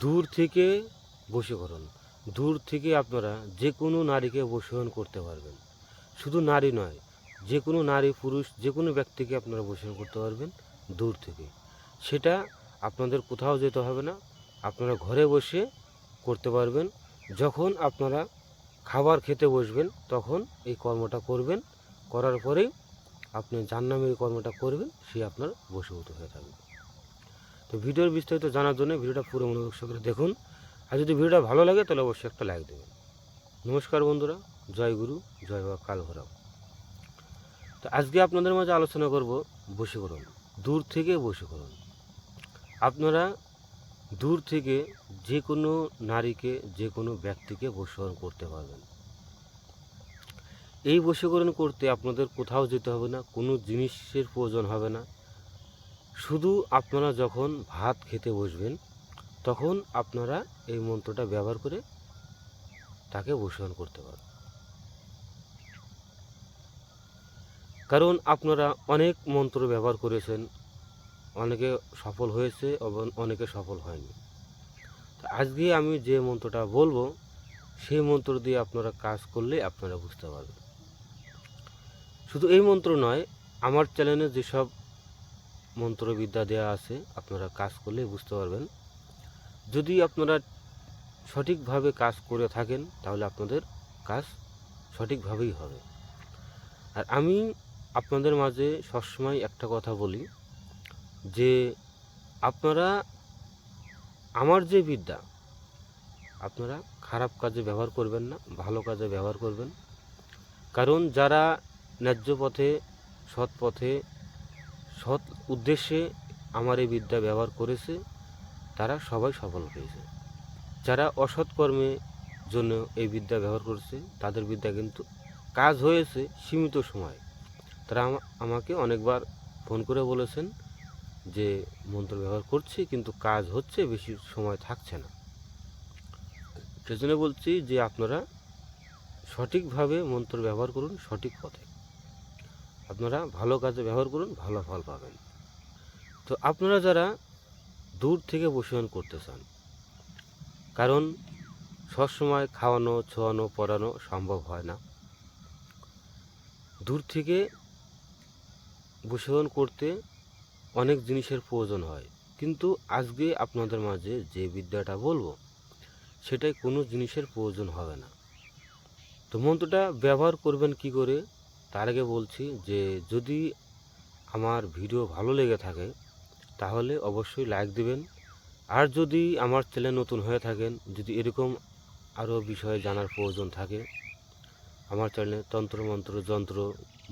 দূর থেকে বশীকরণ। দূর থেকে আপনারা যে কোনো নারীকে বশীকরণ করতে পারবেন। শুধু নারী নয় যে কোনো নারী, পুরুষ যে কোনো ব্যক্তিকে আপনারা বশীকরণ করতে পারবেন দূর থেকে। সেটা আপনাদের কোথাও যেতে হবে না। আপনারা ঘরে বসে করতে পারবেন। যখন আপনারা খাবার খেতে বসবেন, তখন এই কর্মটা করবেন। করার পরেই আপনি এই কর্মটা করবেন, সে আপনার বশীভূত হয়ে থাকবে। তো ভিডিওর বিস্তারিত জানার জন্য ভিডিওটা পুরো মনোযোগ সহকারে দেখুন। আর যদি ভিডিওটা ভালো লাগে, তাহলে অবশ্যই একটা লাইক দেবেন। নমস্কার বন্ধুরা, জয় গুরু, জয় বাবা ভরাও তো আজকে আপনাদের মাঝে আলোচনা করব বশীকরণ, দূর থেকে বশীকরণ। আপনারা দূর থেকে যে কোনো নারীকে যে কোনো ব্যক্তিকে বশীকরণ করতে পারবেন। এই বশীকরণ করতে আপনাদের কোথাও যেতে হবে না, কোনো জিনিসের প্রয়োজন হবে না। শুধু আপনারা যখন ভাত খেতে বসবেন, তখন আপনারা এই মন্ত্রটা ব্যবহার করে তাকে বশীকরণ করতে পারবেন। কারণ আপনারা অনেক মন্ত্র ব্যবহার করেছেন, অনেকে সফল হয়েছে এবং অনেকে সফল হয়নি। আজকে আমি যে মন্ত্রটা বলব, সেই মন্ত্র দিয়ে আপনারা কাজ করলে আপনারা বুঝতে পারবেন। শুধু এই মন্ত্র নয়, আমার চ্যানেলে যেসব মন্ত্রবিদ্যা দেওয়া আছে, আপনারা কাজ করলে বুঝতে পারবেন। যদি আপনারা সঠিকভাবে কাজ করে থাকেন, তাহলে আপনাদের কাজ সঠিকভাবেই হবে। আর আমি আপনাদের মাঝে সবসময় একটা কথা বলি, যে আপনারা, আমার যে বিদ্যা, আপনারা খারাপ কাজে ব্যবহার করবেন না, ভালো কাজে ব্যবহার করবেন। কারণ যারা ন্যায্য পথে, সৎ পথে সৎ উদ্দেশ্যে আমার এই বিদ্যা ব্যবহার করেছে, তারা সবাই সফল হয়েছে। যারা অসৎ কর্মে জন্য এই বিদ্যা ব্যবহার করেছে, তাদের বিদ্যা কিন্তু কাজ হয়েছে সীমিত সময়। তারা আমাকে অনেকবার ফোন করে বলেছেন যে, মন্ত্র ব্যবহার করছি, কিন্তু কাজ হচ্ছে, বেশি সময় থাকছে না। সেজন্য বলছি যে, আপনারা সঠিকভাবে মন্ত্র ব্যবহার করুন সঠিক পথে। আপনারা ভালো কাজে ব্যবহার করুন, ভালো ফল পাবেন। তো আপনারা যারা দূর থেকে বসীকরণ করতে চান, কারণ সবসময় খাওয়ানো, ছোয়ানো, পড়ানো সম্ভব হয় না। দূর থেকে বশীকরণ করতে অনেক জিনিসের প্রয়োজন হয়। কিন্তু আজকে আপনাদের মাঝে যে বিদ্যাটা বলব, সেটাই কোনো জিনিসের প্রয়োজন হবে না। তো মন্ত্রটা ব্যবহার করবেন কি করে? তার আগে বলছি যে যদি আমার ভিডিও ভালো লেগে থাকে, তাহলে অবশ্যই লাইক দিবেন। আর যদি আমার চ্যানেল নতুন হয়ে থাকেন, যদি এরকম আরও বিষয়ে জানার প্রয়োজন থাকে, আমার চ্যানেলে তন্ত্রমন্ত্র যন্ত্র,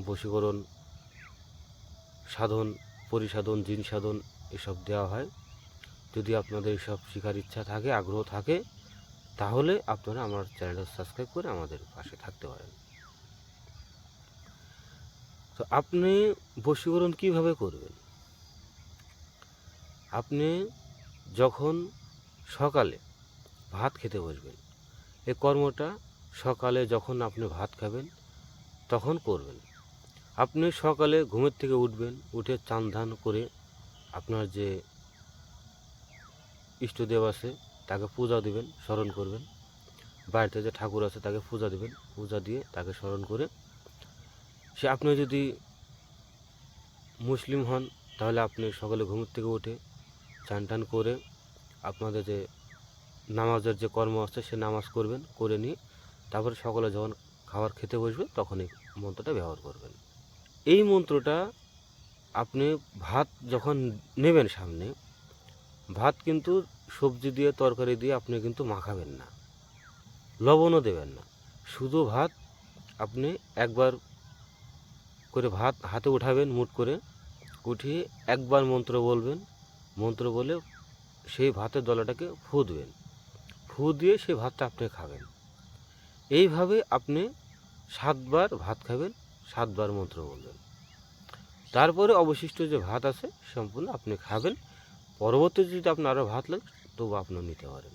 বশীকরণ, সাধন, পরিসাধন, জিন সাধন এসব দেওয়া হয়। যদি আপনাদের এসব শেখার ইচ্ছা থাকে, আগ্রহ থাকে, তাহলে আপনারা আমার চ্যানেলটা সাবস্ক্রাইব করে আমাদের পাশে থাকতে পারেন। তো আপনি বশীকরণ কীভাবে করবেন? আপনি যখন সকালে ভাত খেতে বসবেন এই কর্মটা সকালে যখন আপনি ভাত খাবেন, তখন করবেন। আপনি সকালে ঘুমের থেকে উঠবেন, উঠে চান ধান করে আপনার যে ইষ্টদেব আছে, তাকে পূজা দেবেন, স্মরণ করবেন। বাড়িতে যে ঠাকুর আছে, তাকে পূজা দেবেন। পূজা দিয়ে তাকে স্মরণ করে সে আপনি যদি মুসলিম হন, তাহলে আপনি সকালে ঘুমের থেকে উঠে চান টান করে আপনাদের যে নামাজের যে কর্ম আছে, সে নামাজ করবেন, করে নিয়ে তারপরে সকালে যখন খাবার খেতে বসবেন তখন এই মন্ত্রটা ব্যবহার করবেন। এই মন্ত্রটা আপনি ভাত যখন নেবেন সামনে, ভাত কিন্তু সবজি দিয়ে, তরকারি দিয়ে আপনি কিন্তু মাখাবেন না, লবণও দেবেন না। শুধু ভাত আপনি একবার করে ভাত, হাতে উঠাবেন, মুট করে উঠিয়ে একবার মন্ত্র বলবেন। মন্ত্র বলে সেই ভাতের দলাটাকে ফু দেবেন। ফু দিয়ে সেই ভাতটা আপনি খাবেন। এইভাবে আপনি সাতবার ভাত খাবেন, সাতবার মন্ত্র বলবেন। তারপরে অবশিষ্ট যে ভাত আছে সম্পূর্ণ আপনি খাবেন। পরবর্তীতে যদি আপনার আরও ভাত লাগে, তবু আপনি নিতে পারেন।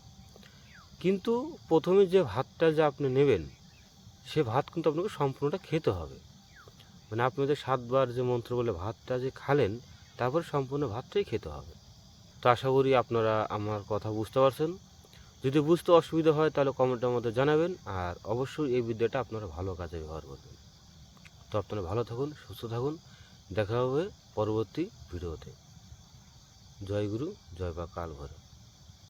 কিন্তু প্রথমে যে ভাতটা যে আপনি নেবেন, সে ভাত কিন্তু আপনাকে সম্পূর্ণটা খেতে হবে। মানে আপনি যে সাতবার যে মন্ত্র বলে ভাতটা যে খালেন, তারপর সম্পূর্ণ ভাতটাই খেতে হবে। তো আশা করি আপনারা আমার কথা বুঝতে পারছেন। যদি বুঝতে অসুবিধা হয়, তাহলে কমেন্টের মধ্যে জানাবেন আর অবশ্যই এই বিদ্যাটা আপনারা ভালো কাজে ব্যবহার করবেন। তো আপনারা ভালো থাকুন, সুস্থ থাকুন। দেখা হবে পরবর্তী ভিডিওতে। জয় গুরু, জয় বা কাল ভৈরব।